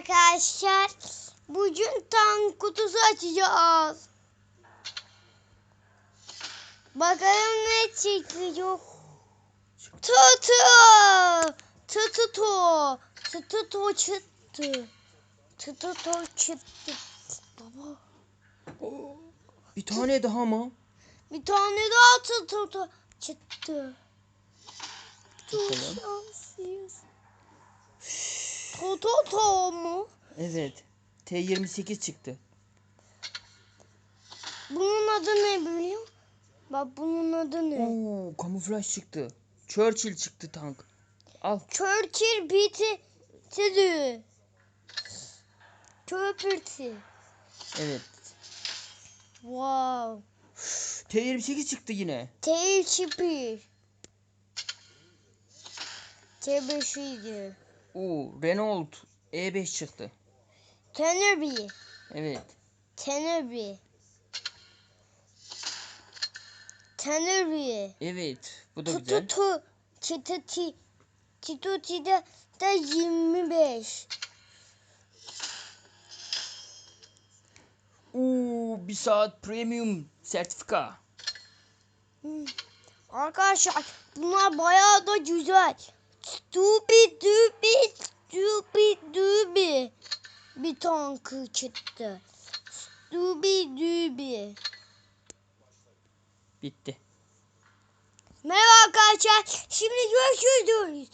arkadaşlar. Bugün tank kutusu açacağız. Bakalım ne çıkıyor. Tutu. Tutu. Tutu çıktı. Tutu çıktı. Baba. Bir tane daha mı? Bir tane daha tutu çıktı. Çok şanslıyız. Tutu mu? Evet. T28 çıktı. Bunun adı ne biliyor musun? Bak bunun adı ne? Oo, kamuflaj çıktı. Churchill çıktı tank. Al. Churchill biti tüdü. Köpürtü. Evet. Wow. T28 çıktı yine. Tail çipi. Tebeşiydi. Oo, Renault E5 çıktı. Tenerby. Evet. Tenerby. Tenerby. Evet. Bu da güzel. Tututu. Çituti. Çituti'de de 25. Oo, bir saat premium sertifika. Arkadaşlar bunlar bayağı da güzel. Stupid dubi stupid dubi bir tankı çıktı. Stupid dubi. Bitti. Merhaba arkadaşlar. Şimdi görüşürüz.